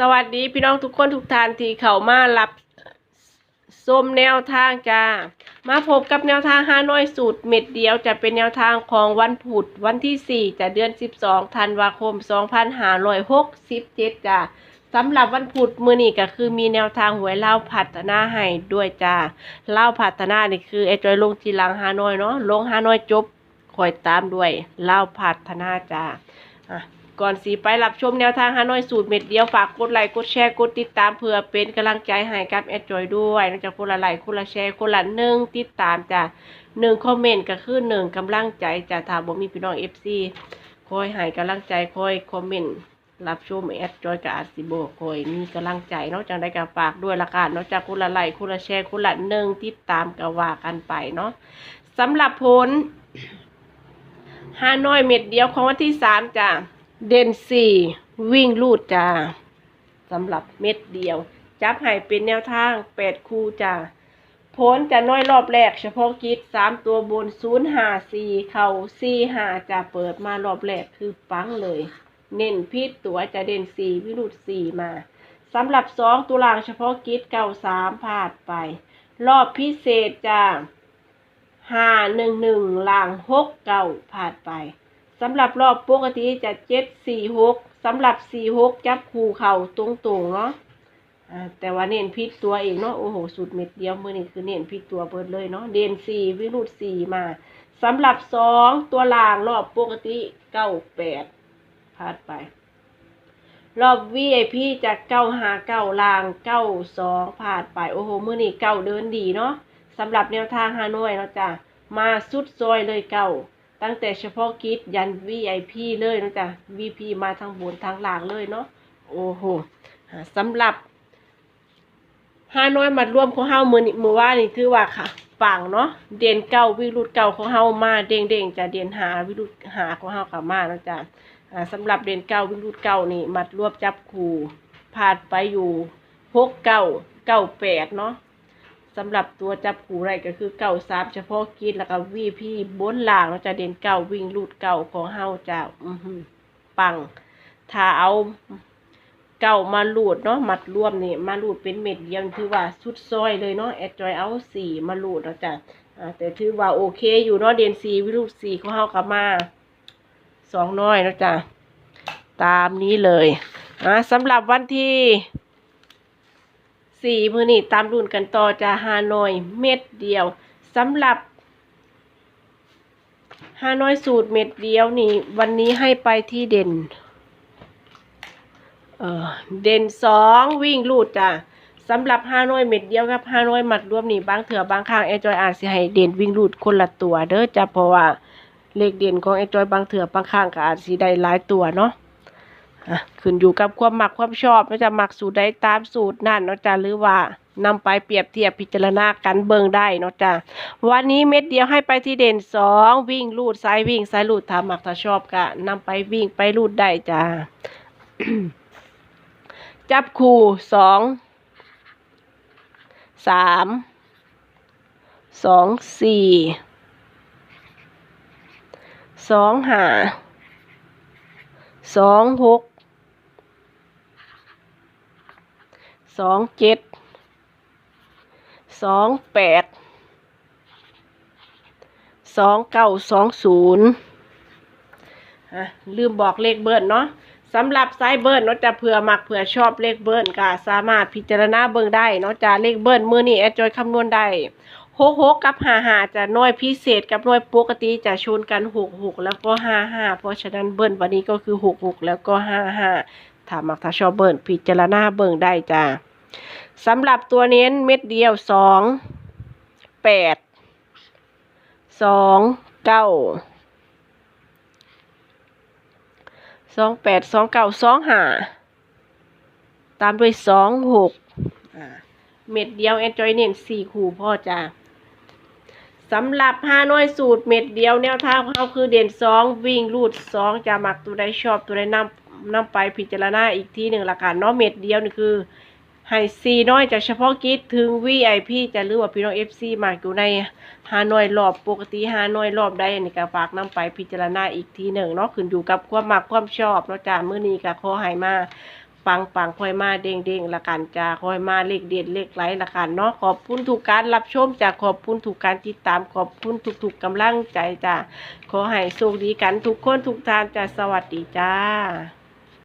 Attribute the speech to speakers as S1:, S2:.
S1: สวัสดีพี่น้องทุกคนทุกท่านที่เข้ามารับส้มแนวทางจ้า มาพบกับแนวทางฮานอยสูตรเม็ดเดียวจะเป็นแนวทางของวันพุธวันที่ 4 จะเดือน 12ธันวาคม 2567จ้าสำหรับวันพุธมือนี้ก็คือมีแนวทางหวยเล่าพัฒนาให้ด้วยจ้าเล่าพัฒนานี่คือไอ้จอยลงทีหลังฮานอยเนาะลงฮานอยจบคอยตามด้วยเล่าพัฒนาจ้าอะ ก่อนสีไปรับชมแนวทางฮานอยสูตรเม็ดเดียวฝากกดไลค์กดแชร์กดติดตามเพื่อเป็นกำลังใจให้กับแอดจอยด้วยนอกจากคนละไลค์คนละแชร์คนละหนึ่งติดตามจ้ะหนึ่งคอมเมนต์ก็คือหนึ่งกำลังใจจะถาบ่มีพี่น้องเอฟซีคอยให้กำลังใจคอยคอมเมนต์รับชมแอดจอยกับอาร์ซิโบคอยมีกำลังใจนอกจากได้ก็ฝากด้วยละกันนอกจากคนละไลค์คนละแชร์คนละหนึ่งติดตามก็ว่ากันไปเนาะสำหรับผลฮานอยเม็ดเดียวของวันที่สามจ้ะ เด่นสี่วิ่งลูดจ้าสำหรับเม็ดเดียว จับให้เป็นแนวทางแปดคู่จ้าผลจะน้อยรอบแรก เฉพาะกิจสามตัวบนศูนย์หาสี่เข่าสี่หาจะเปิดมารอบแรกคือปังเลย เน้นพิษตัวจะเด่นสี่วิรุดสี่มาสำหรับสองตัวลางเฉพาะกิจเก่าสามพลาดไป รอบพิเศษจ้าห้าหนึ่งหนึ่งลางหกเก่าพลาดไป สำหรับรอบปกติจะเจ็ดสี่หกสำหรับสี่หกจับคู่เข่าตรงๆเนาะแต่ว่าเน้นพิษตัวเองเนาะโอ้โหสุดเม็ดเดียวมือนี่คือเน้นพิษตัวเปิดเลยเนาะเด่นสี่วิรุดสี่มาสำหรับสองตัวล่างรอบปกติเก้าแปดพาดไป รอบ VIP จะเก้าหาเก้าล่างเก้าสองพาดไปโอ้โหมือนี่เก้าเดินดีเนาะสำหรับแนวทางฮานอยเนาะจ้ะมาสุดซอยเลยเก้า ตั้งแต่เฉพาะกิจยัน VIP เลยนะจ๊ะ VP มาทางบนทางล่างเลยเนาะโอ้โหสำหรับฮาน้อยมัดรวมของเฮามือนี้มือว่านี่ถือว่าค่ะปังเนาะเด่นเก่าวิรุธเก่าของเฮามาเด้งเด้งจะเด่นหาวิรุธหาของเฮากลับมานะจ๊ะสำหรับเด่นเก่าวิรุธเก่านี่มัดรวบจับคู่พาดไปอยู่หกเก้าเก้าแปดเนาะ สำหรับตัวจับผูไรก็คือเก่าสามเฉพาะกิจแล้วก็วีพี่บนหลางเราจะเด่นเก่าวิ่งลูดเก่าของเฮาจะอือหือปัง ถ้าเอาเก่ามาลูดเนาะมัดรวมนี่มาลูดเป็นเม็ดเดียวถือว่าสุดซอยเลยเนาะแอดจอยเอาสี่มาลูดเนาจะแต่ถือว่าโอเคอยู่เนาะเด่นสี่วิลูดสี่ของเฮากับมาสองน้อยเนาจะตามนี้เลยอ่าสำหรับวันที่ สี่มือนี่ตามรุ่นกันต่อจะฮานอยเม็ดเดียวสำหรับฮานอยสูตรเม็ดเดียวนี่ วันนี้ให้ไปที่เด่น เออเด่นสองวิ่งลูดจ้ะสำหรับฮานอยเม็ดเดียวกับฮานอยหมัดรวมนี่บางเถื่อบางข้างไอจอยอาจสิให้เด่นวิ่งลูดคนละตัวเด้อจ้ะเพราะว่าเลขเด่นของไอจอยบางเถื่อบางข้างก็อาจสิได้หลายตัวเนาะ ขึ้นอยู่กับความหมักความชอบว่าจะหมักสูตรใดตามสูตรนั่นเนาะจ้ะหรือว่านำไปเปรียบเทียบพิจารณากันเบิ่งได้เนาะจ้ะวันนี้เม็ดเดียวให้ไปที่เด่นสองวิ่งลูดซ้ายวิ่งซ้ายลูดถ้ามักถ้าชอบก็นำไปวิ่งไปลูดได้จ้ะจับคู่สองสามสองสี่สองห้าสองหก สองเจ็ดสองแปดสองเก้าสองศูนย์ลืมบอกเลขเบิร์นเนาะสำหรับไซเบิร์นเนาะจะเผื่อมักเผื่อชอบเลขเบิร์นก็สามารถพิจารณาเบิ่งได้เนาะจะเลขเบิร์นมือนี่แอดจอยคำนวณได้หกหกกับห้าห้าจะน่วยพิเศษกับน่วยปกติจะชนกันหกหกแล้วก็ห้าห้าเพราะฉะนั้นเบิ้ลวันนี้ก็คือหกหกแล้วก็ห้าห้า ถ้ามักถ้าชอบเบิ้ลพิจารณาเบิ่งได้จ้าสำหรับตัวเน้นเม็ดเดียวสองแปดสองเก้าสองแปดสองเก้าสองห้าตามด้วยสองหกอ่าเม็ดเดียวแอนจอยเน้นสี่คู่พ่อจ้า สำหรับห้าน้อยสูตรเม็ดเดียวแนวทางของเขาคือเด่นสองวิ่งรูดสองจะมักตัวใดชอบตัวใดนำนำไปพิจารณาอีกทีหนึ่งละกันเนาะเม็ดเดียวนี่คือให้ซีน้อยจากเฉพาะกิจถึง VIP จะรือว่าพี่น้อง FC มาอยู่ในฮานอยรอบปกติฮานอยรอบใดอันนี้ก็ฝากนำไปพิจารณาอีกทีหนึ่งเนาะขึ้นอยู่กับความมักความชอบเนาะจ้ามื้อนี้ก็ขอให้มา ปังปังคอยมาเด้งเด้งละกันจ้าคอยมาเลขเด็ดเลขไหลละกันเนาะขอบคุณทุกการรับชมจ้าขอบคุณทุกการติดตามขอบคุณทุกๆกำลังใจจ้าขอให้โชคดีกันทุกคนทุกทานจ้าสวัสดีจ้า